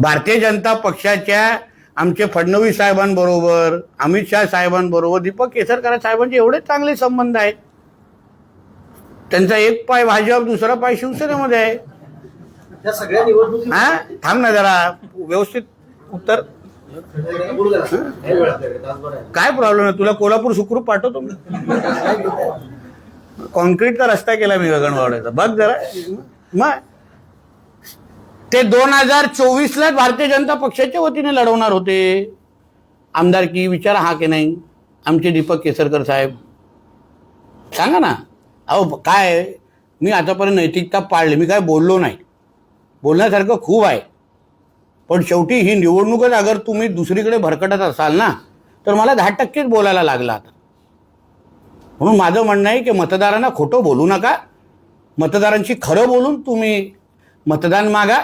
भारतीय जनता पक्षाच्या आमचे फडणवीस साहेबांबरोबर अमित शहा साहेबांबरोबर दीपक केसरकर साहेबांचे एवढे चांगले संबंध आहेत. त्यांचा एक पाय भाजप दुसरा पाय शिवसेनेमध्ये आहे. त्या सगळ्या निवडणुकी हा? थांब ना जरा. व्यवस्थित उत्तर. काय प्रॉब्लेम आहे? तुला कोल्हापूर सुखरूप पाठवतो मी. कॉन्क्रीटचा रस्ता केला मी गगनबावड्याचा. बघ जरा. मग ते दोन हजार चोवीसला भारतीय जनता पक्षाच्या वतीने लढवणार होते. आमदारकी विचारा हा की नाही? आमचे दीपक केसरकर साहेब. सांगा ना. अहो काय? मी आतापर्यंत नैतिकता पाळली. मी काय बोललो नाही. बोलण्यासारखं खूप आहे. पण शेवटी ही निवडणूकच अगर तुम्ही दुसरीकडे भरकटत असाल ना तर मला दहा टक्केच बोलायला लागला आता. म्हणून माझं म्हणणं आहे की मतदारांना खोटं बोलू नका. मतदारांशी खरं बोलून तुम्ही मतदान मागा.